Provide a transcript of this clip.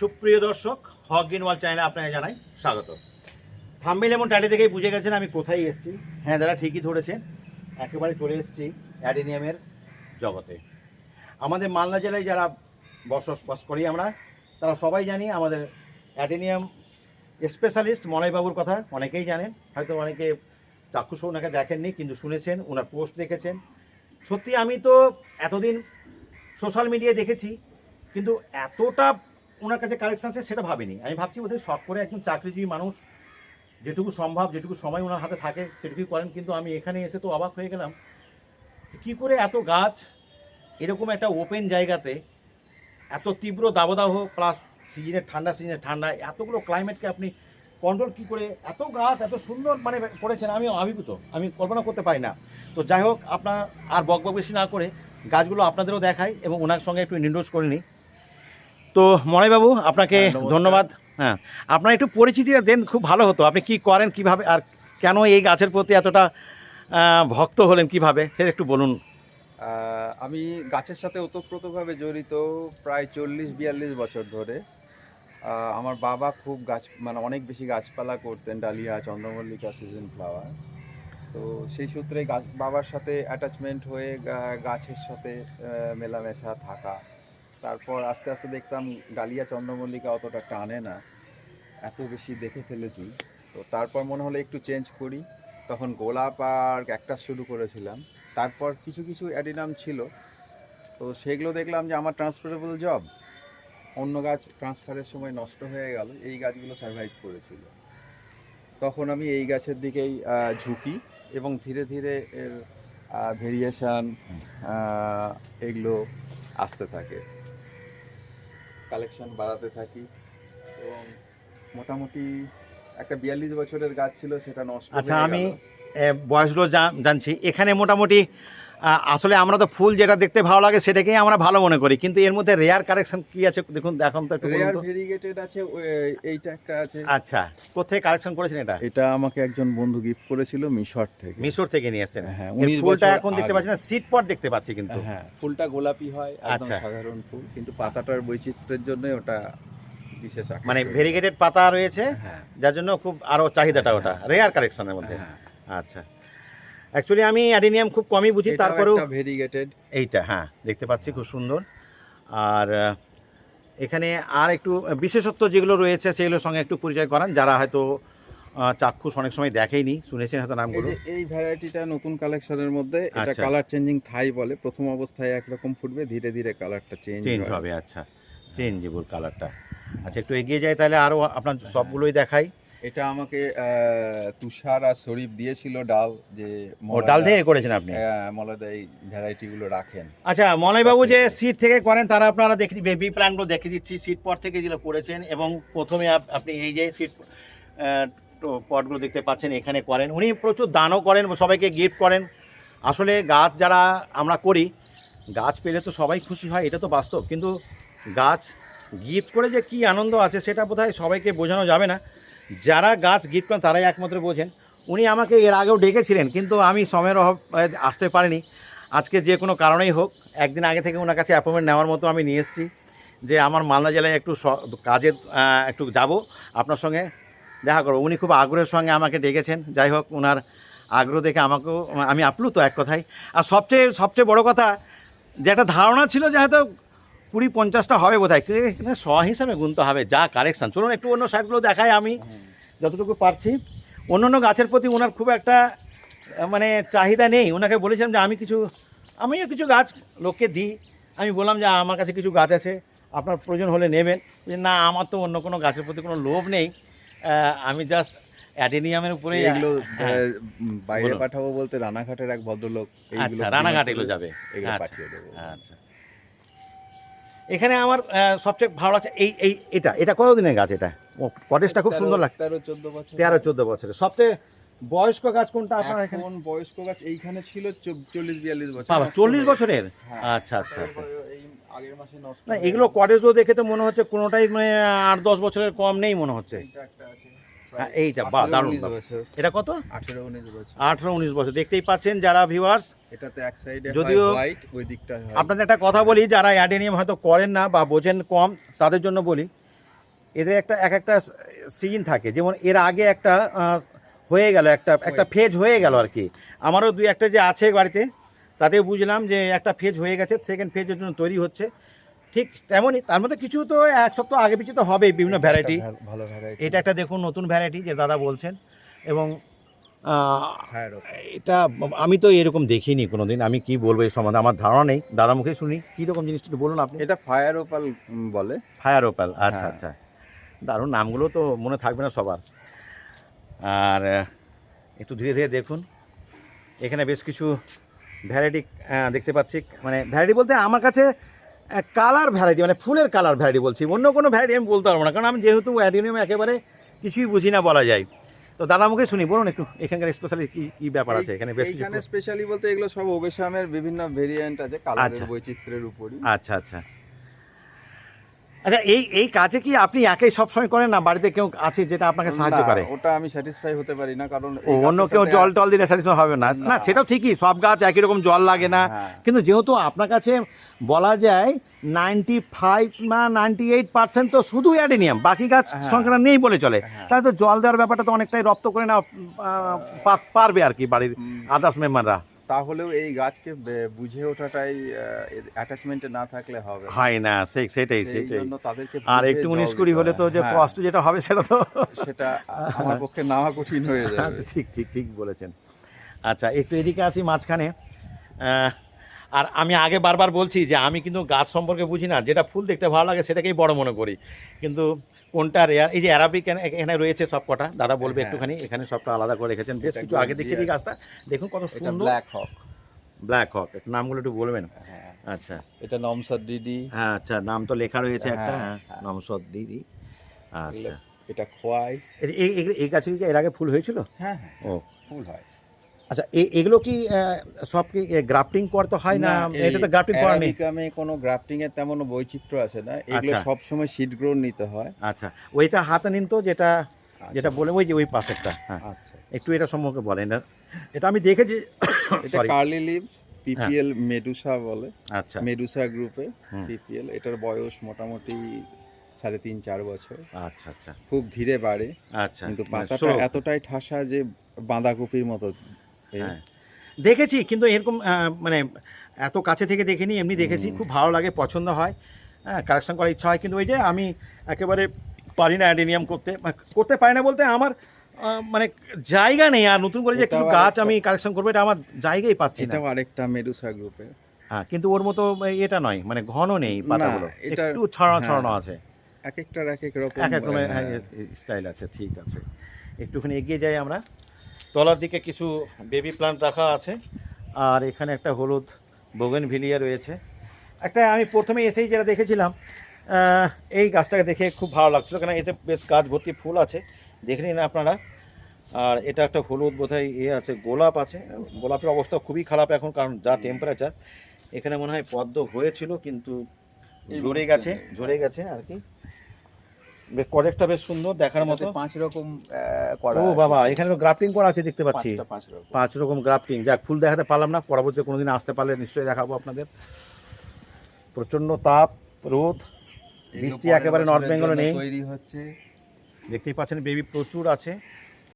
সুপ্রিয় দর্শক, হক ওয়াল চ্যানেলে আপনাকে জানাই স্বাগত। থাম্বেল এবং টাইটে থেকেই বুঝে গেছেন আমি কোথায় এসেছি। হ্যাঁ দাদা, ঠিকই ধরেছেন। একেবারে চলে এসেছি অ্যাডেনিয়ামের জগতে। আমাদের মালদা জেলায় যারা বসবাস করি আমরা, তারা সবাই জানি আমাদের অ্যাডেনিয়াম স্পেশালিস্ট মলয়বাবুর কথা অনেকেই জানেন। হয়তো অনেকে চাক্ষুষ ওনাকে দেখেননি, কিন্তু শুনেছেন, ওনার পোস্ট দেখেছেন। সত্যি আমি তো এতদিন সোশ্যাল মিডিয়ায় দেখেছি, কিন্তু এতটা ওনার কাছে কালেকশন আছে, সেটা ভাবিনি। আমি ভাবছি বোধহয় শখ করে একজন চাকরিজীবী মানুষ, যেটুকু সম্ভব, যেটুকু সময় ওনার হাতে থাকে, সেটুকুই করেন। কিন্তু আমি এখানে এসে তো অবাক হয়ে গেলাম কি করে এত গাছ এরকম একটা ওপেন জায়গাতে এত তীব্র দাবদাহ প্লাস সিজনের ঠান্ডা সিজনের ঠান্ডা, এতগুলো ক্লাইমেটকে আপনি কন্ট্রোল কি করে এত গাছ, এত সুন্দর মানে করেছেন, আমি অভিভূত, আমি কল্পনা করতে পারি না। তো যাই হোক, আপনার আর বক বক বেশি না করে গাছগুলো আপনাদেরও দেখাই এবং ওনার সঙ্গে একটু ইন্ডোজ করে নিই। তো মলয়বাবু আপনাকে হ্যাঁ, ধন্যবাদ। হ্যাঁ আপনার একটু পরিচিতিটা দেন খুব ভালো হতো। আপনি কি করেন কীভাবে আর কেন এই গাছের প্রতি এতটা ভক্ত হলেন কীভাবে? সেটা একটু বলুন। আমি গাছের সাথে ওতপ্রোতভাবে জড়িত প্রায় চল্লিশ বিয়াল্লিশ বছর ধরে। আমার বাবা খুব গাছ মানে অনেক বেশি গাছপালা করতেন ডালিয়া চন্দ্রমল্লিকা সিজন ফ্লাওয়ার। তো সেই সূত্রে গাছ বাবার সাথে অ্যাটাচমেন্ট হয়ে গাছের সাথে মেলামেশা থাকা। তারপর আস্তে আস্তে দেখতাম ডালিয়া চন্দ্রমল্লিকা অতটা টানে না, এত বেশি দেখে ফেলেছি। তো তারপর মনে হলো একটু চেঞ্জ করি। তখন গোলাপ আর ক্যাকটাস শুরু করেছিলাম। তারপর কিছু কিছু অ্যাডিনাম ছিল। তো সেগুলো দেখলাম যে আমার ট্রান্সফারেবল জব অন্য গাছ ট্রান্সফারের সময় নষ্ট হয়ে গেল, এই গাছগুলো সার্ভাইভ করেছিল। তখন আমি এই গাছের দিকেই ঝুঁকি এবং ধীরে ধীরে এর ভেরিয়েশান এগুলো আসতে থাকে। কালেকশন বাড়াতে থাকি। এবং মোটামুটি একটা বিয়াল্লিশ বছরের গাছ ছিল সেটা নষ্ট আচ্ছা আমি বয়সগুলো জানছি। এখানে মোটামুটি আসলে আমরা তো ফুল যেটা দেখতে ভালো লাগে সেটাকেই আমরা ভালো মনে করি। কিন্তু এর মধ্যে রেয়ার কালেকশন কি আছে দেখুন এখন তো একটু রেয়ার ভেরিগেটেড আছে এইটা একটা আছে। আচ্ছা কোথায় কালেকশন করেছেন এটা? এটা আমাকে একজন বন্ধু গিফট করেছিল মিশর থেকে। মিশর থেকে নিয়ে এসেছেন। হ্যাঁ, এর 19 ফুলটা এখন দেখতে। পাচ্ছি না সিট পট দেখতে পাচ্ছি কিন্তু। হ্যাঁ ফুলটা গোলাপি হয় একদম আচ্ছা। সাধারণ ফুল কিন্তু পাতাটার বৈচিত্র্যের জন্য ওটা বিশেষ। মানে ভেরিগেটেড পাতা রয়েছে হ্যাঁ। যার জন্য খুব আরও চাহিদাটা ওটা রেয়ার কালেকশনের মধ্যে। হ্যাঁ। আচ্ছা। অ্যাকচুয়ালি আমি অ্যাডিনিয়াম খুব কমই বুঝি তারপরেও ভেরিগেটেড এইটা হ্যাঁ দেখতে পাচ্ছি খুব সুন্দর। আর এখানে আর একটু বিশেষত্ব যেগুলো রয়েছে সেগুলোর সঙ্গে একটু পরিচয় করান যারা হয়তো চাক্ষুষ অনেক সময় দেখেইনি শুনেছেন হয়তো নামগুলো এই ভ্যারাইটিটা নতুন কালেকশনের মধ্যে এটা। কালার চেঞ্জিং থাই বলে প্রথম অবস্থায় একরকম ফুটবে ধীরে ধীরে কালারটা চেঞ্জ চেঞ্জ হবে আচ্ছা। চেঞ্জেবল কালারটা আচ্ছা একটু এগিয়ে যাই তাহলে আরও আপনার সবগুলোই দেখাই। এটা আমাকে তুষার আর শরীফ দিয়েছিল ডাল যে ও ডাল থেকে করেছেন আপনি? মলাদা এই ভ্যারাইটি গুলো রাখেন। আচ্টা মলয়বাবু যে সিট থেকে করেন তারা আপনারা দেখে বেবি প্ল্যানগুলো দেখে দিচ্ছি। সিট পট থেকে যেগুলো করেছেন এবং প্রথমে আপ- আপনি এই যে সিট পটগুলো দেখতে পাচ্ছেন এখানে করেন। উনি প্রচুর দানও করেন সবাইকে গিফট করেন। আসলে গাছ যারা আমরা করি গাছ পেলে তো সবাই খুশি হয় এটা তো বাস্তব। কিন্তু গাছ গিফট করে যে কি আনন্দ আছে সেটা বোধহয় সবাইকে বোঝানো যাবে না। যারা গাছ গিফট করেন তারাই একমাত্র বোঝেন। উনি আমাকে এর আগেও ডেকেছিলেন, কিন্তু আমি সময়ের অভাব আসতে পারিনি। আজকে যে কোনো কারণেই হোক, একদিন আগে থেকে ওনার কাছে অ্যাপয়েন্টমেন্ট নেওয়ার মতো আমি নিয়ে এসেছি যে আমার মালদা জেলায় একটু কাজে একটু যাব আপনার সঙ্গে দেখা করব। উনি খুব আগ্রহের সঙ্গে আমাকে ডেকেছেন। যাই হোক ওনার আগ্রহ দেখে আমাকেও, আমি আপ্লুত এক কথায়। আর সবচেয়ে সবচেয়ে বড় কথা, যে একটা ধারণা ছিল যে হয়তো কুড়ি পঞ্চাশটা হবে বোধ হয় এখানে শ হিসাবে গুনতে হবে যা কালেকশন চলুন একটু অন্য সাইডগুলো দেখাই আমি যতটুকু পারছি। অন্য অন্য গাছের প্রতি ওনার খুব একটা মানে চাহিদা নেই। ওনাকে বলেছিলাম যে আমি কিছু আমিও কিছু গাছ লোককে দিই। আমি বললাম যে আমার কাছে কিছু গাছ আছে আপনার প্রয়োজন হলে নেবেন। না আমার তো অন্য কোনো গাছের প্রতি কোনো লোভ নেই। আমি জাস্ট অ্যাডেনিয়ামের উপরে এগুলো বাইরে পাঠাবো বলতে রানাঘাটের এক ভদ্রলোক আচ্ছা রানাঘাট এগুলো যাবে। আচ্ছা, পাঠিয়ে দেবো। আচ্ছা। এখানে আমার সবচেয়ে ভালো লাগছে এই এই এটা এটা কতদিনের গাছ এটা? ও কটেজটা খুব সুন্দর লাগছে। তেরো চোদ্দ বছর তেরো চোদ্দ বছরের। সবচেয়ে বয়স্ক গাছ কোনটা আপনার এখানে? এখন বয়স্ক গাছ এইখানে ছিল চল্লিশ বিয়াল্লিশ বছর। বাবা চল্লিশ বছরের? হ্যাঁ। আচ্ছা আচ্ছা আচ্ছা। আগের মাসে নষ্ট না এগুলো কটেজও দেখে তো মনে হচ্ছে কোনোটাই মানে আট দশ বছরের কম নেই মনে হচ্ছে। একটা আছে। হ্যাঁ, এইটা, বাহ, দারুণ, এটা কত? আঠেরো উনিশ বছর। আঠেরো উনিশ বছর। দেখতেই পাচ্ছেন যারা ভিউয়ার্স এটাতে এক সাইডে যদিও হোয়াইট ওই দিকটা আপনাদের একটা কথা বলি যারা অ্যাডেনিয়াম হয়তো করেন না বা বোঝেন কম তাদের জন্য বলি এদের একটা এক একটা সিজন থাকে। যেমন এর আগে একটা হয়ে গেল একটা একটা ফেজ হয়ে গেল আর কি আমারও দুই একটা যে আছে বাড়িতে তাতে বুঝলাম যে একটা ফেজ হয়ে গেছে সেকেন্ড ফেজের জন্য তৈরি হচ্ছে। ঠিক তেমনই তার মধ্যে কিছু তো এক সপ্তাহ আগে পিছু তো হবেই বিভিন্ন ভ্যারাইটি ভালো- ভ্যারাইটি এটা একটা দেখুন নতুন ভ্যারাইটি যে দাদা বলছেন। এবং হ্যাঁ এটা আমি তো এরকম দেখিনি কোনোদিন। আমি কি বলব এই সম্বন্ধে? আমার ধারণা নেই। দাদা মুখে শুনি। কী রকম জিনিসটা একটু বলুন আপনি? এটা ফায়ার ওপাল বলে। ফায়ার ওপাল আচ্ছা হ্যাঁ। আচ্ছা দারুণ নামগুলো তো মনে থাকবে না সবার। আর একটু ধীরে ধীরে দেখুন। এখানে বেশ কিছু ভ্যারাইটি দেখতে পাচ্ছি। মানে ভ্যারাইটি বলতে আমার কাছে কালার ভ্যারাইটি মানে ফুলের কালার ভ্যারাইটি বলছি। অন্য কোনো ভ্যারাইটি আমি বলতে পারব না কারণ আমি যেহেতু অ্যাডিনিয়ামে একেবারে কিছুই বুঝি না বলা যায়। তো দাদা মুখে শুনি বলুন একটু এখানকার স্পেশালি কি কি ব্যাপার আছে? এখানে বেশ এখানে স্পেশালি বলতে এগুলো সব ওবেশামের বিভিন্ন ভেরিয়েন্ট আছে কালারের আচ্ছা। বৈচিত্র্যের উপরই। আচ্ছা আচ্ছা। আচ্ছা এই এই কাজে কি আপনি একাই সবসময় করেন না বাড়িতে কেউ আছে যেটা আপনাকে সাহায্য করে ওটা আমি স্যাটিসফাই হতে পারি না কারণ অন্য কেউ জল টল দিলে স্যাটিসফাই হবে না না। সেটাও ঠিকই সব গাছ একই রকম জল লাগে না হ্যাঁ। কিন্তু যেহেতু আপনার কাছে বলা যায় নাইনটি ফাইভ না নাইনটি এইট পার্সেন্ট তো শুধু অ্যাডেনিয়াম বাকি গাছ হ্যাঁ। সংখ্যাটা নেই বলে চলে হ্যাঁ। তাহলে তো জল দেওয়ার ব্যাপারটা তো অনেকটাই রপ্ত করে না পারবে আর কি বাড়ির আদার্স মেম্বাররা তাহলেও এই গাছকে বুঝে ওঠাটাই অ্যাটাচমেন্টে না থাকলে হবে হয় না সেই সেটাই সেই সেটাই। জন্য তাদেরকে আর একটু উনিশ কুড়ি হলে তো যে হ্যাঁ, কষ্ট যেটা হবে সেটা তো সেটা আমার পক্ষে নেওয়া কঠিন হয়ে যাবে। আচ্ছা, ঠিক ঠিক ঠিক বলেছেন। আচ্ছা একটু এদিকে আসি মাঝখানে। আর আমি আগে বারবার বলছি যে আমি কিন্তু গাছ সম্পর্কে বুঝি না যেটা ফুল দেখতে ভালো লাগে সেটাকেই বড় মনে করি। কিন্তু কোনটা রেয়ার এই যে অ্যারাবিক এখানে রয়েছে সব কটা দাদা বলবে হ্যাঁ। একটুখানি এখানে সবটা আলাদা করে রেখেছেন। বেশ কিছু আগে দেখিয়ে দিই গাছটা দেখুন কত সুন্দর। ব্ল্যাক হক ব্ল্যাক হক একটু নামগুলো একটু বলবেন। হ্যাঁ। আচ্ছা। এটা নমসদ ডিডি হ্যাঁ আচ্ছা নাম তো লেখা রয়েছে একটা। হ্যাঁ, হ্যাঁ। নমসদ দিদি আচ্ছা। এটা খোয়াই এই- এই এই- এই গাছে কি এর আগে ফুল হয়েছিল? হ্যাঁ হ্যাঁ ও। ফুল হয়। আচ্ছা এগুলো কি সব কি গ্রাফটিং করতে হয় না? এটা তো গ্রাফটিং করা নেই। অ্যারাবিকামে কোনো গ্রাফটিং এর তেমন বৈচিত্র্য আছে না। এগুলো আচ্ছা। সব সময় সিড গ্রোন নিতে হয়। আচ্ছা ওইটা হাতে নিন তো যেটা যেটা বলে ওই যে ওই পাশেরটা হ্যাঁ। আচ্ছা। একটু এটা সম্পর্কে বলেন। এটা এটা আমি দেখেছি এটা কার্লি লিভস পিপিএল মেডুসা বলে। আচ্ছা। মেডুসা গ্রুপে। পিপিএল এটার বয়স মোটামুটি সাড়ে তিন চার বছর। আচ্ছা আচ্ছা। খুব ধীরে বাড়ে। আচ্ছা। কিন্তু মানে পাতাটা এতটাই ঠাসা যে বাঁধাকপির মতো দেখেছি কিন্তু এরকম মানে এত কাছে থেকে দেখিনি এমনি দেখেছি। খুব ভালো লাগে পছন্দ হয়। হ্যাঁ কালেকশন করার ইচ্ছা হয়। কিন্তু ওই যে আমি একেবারে পারি না অ্যাডেনিয়াম করতে মানে করতে পারি না বলতে আমার মানে জায়গা নেই। আর নতুন করে যে কিছু গাছ আমি কালেকশন করব এটা আমার জায়গাই পাচ্ছি না। আরেকটা মেডুসা গ্রুপের হ্যাঁ কিন্তু ওর মতো এটা নয় মানে ঘন নেই পাতাগুলো। একটু ছড়ানো হ্যাঁ। ছড়ানো আছে। এক একটার এক এক রকম এক এক রকমের হ্যাঁ, স্টাইল আছে ঠিক আছে। একটুখানি এগিয়ে যাই আমরা। তলার দিকে কিছু বেবি প্লান্ট রাখা আছে। আর এখানে একটা হলুদ বোগেন ভিলিয়া রয়েছে। একটা আমি প্রথমে এসেই যেটা দেখেছিলাম এই গাছটাকে দেখে খুব ভালো লাগছিল কেন এতে বেশ গাছ ভর্তি ফুল আছে। দেখে নিন আপনারা। আর এটা একটা হলুদ বোধহয় ইয়ে আছে গোলাপ আছে। গোলাপের অবস্থা খুবই খারাপ এখন কারণ যা টেম্পারেচার এখানে মনে হয় পদ্ম হয়েছিল কিন্তু ঝরে গেছে ঝরে গেছে আর কি। বেশ প্রজেক্টটা বেশ সুন্দর দেখার মতো। পাঁচ রকম করা ও বাবা এখানে তো গ্রাফটিং করা আছে দেখতে পাচ্ছি। পাঁচ রকম। গ্রাফটিং যাক ফুল দেখাতে পারলাম না পরবর্তীতে কোনোদিন আসতে পারলে নিশ্চয়ই দেখাবো আপনাদের। প্রচণ্ড তাপ রোদ বৃষ্টি একেবারে নর্থ বেঙ্গলে নেই। তৈরি হচ্ছে। দেখতেই পাচ্ছেন বেবি প্রচুর আছে।